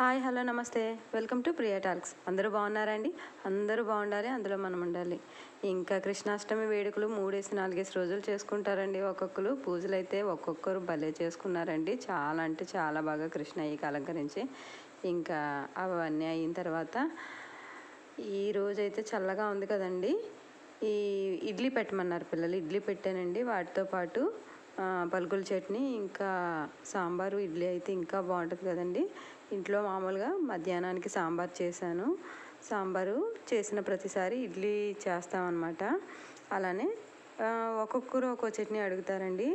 Hi hello నమస్తే. Welcome to Priya talks. అందరూ బాగున్నారండి అందరూ బాగుండాలి అందులో మనం ఉండాలి. ఇంకా కృష్ణాష్టమి వేడుకలు మూడేసి నాలుగేసి రోజులు చేసుకుంటారండి ఒక్కొక్కరు. పూజలు అయితే ఒక్కొక్కరు భలే చేసుకున్నారండి. చాలా అంటే చాలా బాగా కృష్ణయ్యకి అలంకరించి ఇంకా అవన్నీ అయిన తర్వాత ఈ రోజు అయితే చల్లగా ఉంది కదండి. ఈ ఇడ్లీ పెట్టమన్నారు పిల్లలు. ఇడ్లీ పెట్టానండి. వాటితో పాటు పలుకుల చట్నీ ఇంకా సాంబారు ఇడ్లీ అయితే ఇంకా బాగుంటుంది కదండి. ఇంట్లో మామూలుగా మధ్యాహ్నానికి సాంబార్ చేశాను. సాంబారు చేసిన ప్రతిసారి ఇడ్లీ చేస్తామన్నమాట. అలానే ఒక్కొక్కరు ఒక్కో చట్నీ అడుగుతారండి.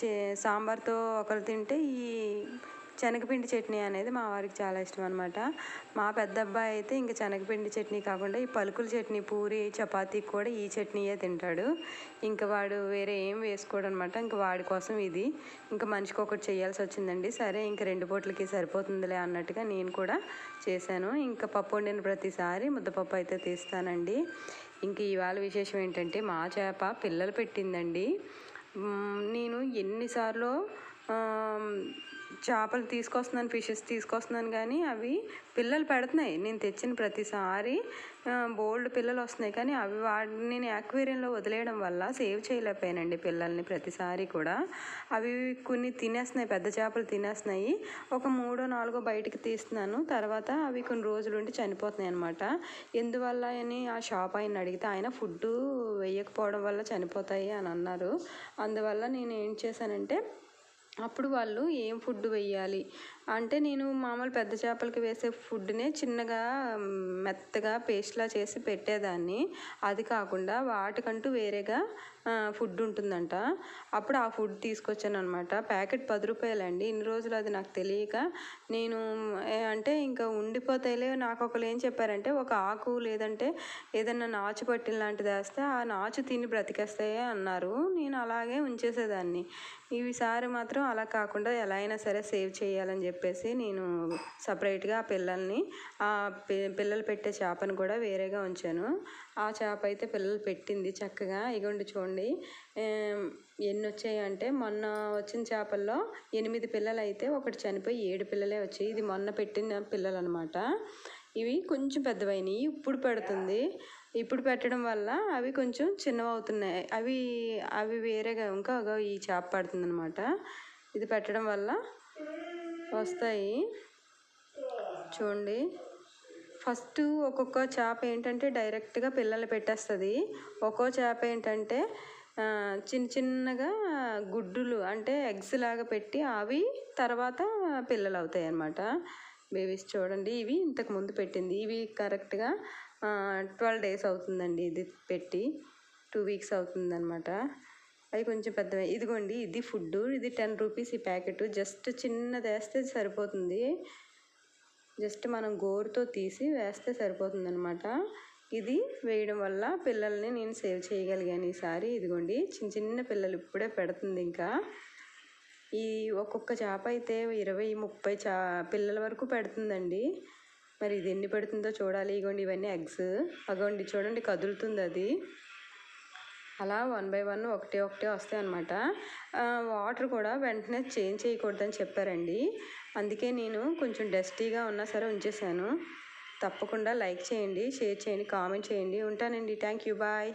చే సాంబార్తో ఒకరు తింటే ఈ శనగపిండి చట్నీ అనేది మా వారికి చాలా ఇష్టం అనమాట మా పెద్ద అబ్బాయి అయితే ఇంకా శనగపిండి చట్నీ కాకుండా ఈ పలుకుల చట్నీ పూరి చపాతీ కూడా ఈ చట్నీయే తింటాడు. ఇంకా వాడు వేరే ఏం వేసుకోడు అనమాట ఇంకా వాడి కోసం ఇది. ఇంకా మనిషికి ఒకటి చేయాల్సి వచ్చిందండి. సరే ఇంకా రెండు పూటలకి సరిపోతుందిలే అన్నట్టుగా నేను కూడా చేశాను. ఇంకా పప్పు వండిన ప్రతిసారి ముద్దపప్పు అయితే తీస్తానండి. ఇంక ఇవాళ విశేషం ఏంటంటే మా చేప పిల్లలు పెట్టిందండి. నేను ఎన్నిసార్లు చేపలు తీసుకొస్తున్నాను ఫిషెస్ తీసుకొస్తున్నాను కానీ అవి పిల్లలు పెడుతున్నాయి. నేను తెచ్చిన ప్రతిసారి బోల్డ్ పిల్లలు వస్తున్నాయి కానీ అవి వాటిని నేను యాక్వేరియంలో వదిలేయడం వల్ల సేవ్ చేయలేకపోయానండి పిల్లల్ని ప్రతిసారి కూడా. అవి కొన్ని తినేస్తున్నాయి పెద్ద చేపలు తినేస్తున్నాయి. ఒక మూడో నాలుగో బయటికి తీస్తున్నాను. తర్వాత అవి కొన్ని రోజులు ఉండి చనిపోతున్నాయి అనమాట ఎందువల్ల అని ఆ షాప్ ఆయన అడిగితే ఆయన ఫుడ్ వేయకపోవడం వల్ల చనిపోతాయి అని అన్నారు. అందువల్ల నేను ఏం చేశానంటే అప్పుడు వాళ్ళు ఏం ఫుడ్ వేయాలి అంటే నేను మామూలు పెద్ద చేపలకి వేసే ఫుడ్నే చిన్నగా మెత్తగా పేస్ట్లా చేసి పెట్టేదాన్ని. అది కాకుండా వాటికంటూ వేరేగా ఫుడ్ ఉంటుందంట. అప్పుడు ఆ ఫుడ్ తీసుకొచ్చాను అనమాట ప్యాకెట్ పది రూపాయలండి. ఇన్ని రోజులు అది నాకు తెలియక నేను అంటే ఇంకా ఉండిపోతాయిలే నాకు ఒకరు ఏం చెప్పారంటే ఒక ఆకు లేదంటే ఏదన్నా నాచు పట్టిన లాంటిది వేస్తే ఆ నాచు తిని బ్రతికేస్తాయి అన్నారు. నేను అలాగే ఉంచేసేదాన్ని. ఈసారి మాత్రం అలా కాకుండా ఎలా అయినా సరే సేవ్ చేయాలని చెప్పి చెప్పేసి నేను సపరేట్గా ఆ పిల్లల్ని ఆ పిల్లలు పెట్టే చేపను కూడా వేరేగా ఉంచాను. ఆ చేప అయితే పిల్లలు పెట్టింది చక్కగా. ఇగోండి చూడండి. ఎన్ని వచ్చాయి అంటే మొన్న వచ్చిన చేపల్లో ఎనిమిది పిల్లలు అయితే ఒకటి చనిపోయి ఏడు పిల్లలే వచ్చాయి. ఇది మొన్న పెట్టిన పిల్లలు అనమాట ఇవి కొంచెం పెద్దవైనవి ఇప్పుడు పెడుతుంది. ఇప్పుడు పెట్టడం వల్ల అవి కొంచెం చిన్నవి అవుతున్నాయి అవి అవి వేరేగా ఇంకా అగో ఈ చేప పడుతుంది అనమాట ఇది పెట్టడం వల్ల వస్తాయి. చూడండి. ఫస్ట్ ఒక్కొక్క చేప ఏంటంటే డైరెక్ట్గా పిల్లలు పెట్టేస్తుంది. ఒక్కో చేప ఏంటంటే చిన్న చిన్నగా గుడ్డులు అంటే ఎగ్స్ లాగా పెట్టి అవి తర్వాత పిల్లలు అవుతాయి అన్నమాట. బేబీస్ చూడండి ఇవి ఇంతకు ముందు పెట్టింది. ఇవి కరెక్ట్గా ట్వెల్వ్ డేస్ అవుతుందండి ఇది పెట్టి. టూ వీక్స్ అవుతుందన్నమాట. అవి కొంచెం పెద్దవి. ఇదిగోండి ఇది ఫుడ్ ఇది టెన్ రూపీస్ ఈ ప్యాకెట్. జస్ట్ చిన్నది వేస్తే సరిపోతుంది. జస్ట్ మనం గోరుతో తీసి వేస్తే సరిపోతుంది అనమాట ఇది వేయడం వల్ల పిల్లల్ని నేను సేవ్ చేయగలిగాను ఈసారి. ఇదిగోండి చిన్న చిన్న పిల్లలు ఇప్పుడే పెడుతుంది ఇంకా. ఈ ఒక్కొక్క చేప అయితే ఇరవై ముప్పై చా పిల్లల వరకు పెడుతుందండి. మరి ఇది ఎన్ని పెడుతుందో చూడాలి. ఇగోండి ఇవన్నీ ఎగ్స్. అగోండి చూడండి కదులుతుంది అది. అలా వన్ బై వన్ ఒకటే ఒకటే వస్తాయి అనమాట వాటర్ కూడా వెంటనే చేంజ్ చేయకూడదని చెప్పారండి. అందుకే నేను కొంచెం డస్టీగా ఉన్నా సరే ఉంచేసాను తప్పకుండా లైక్ చేయండి షేర్ చేయండి కామెంట్ చేయండి. ఉంటానండి. Thank you. బాయ్.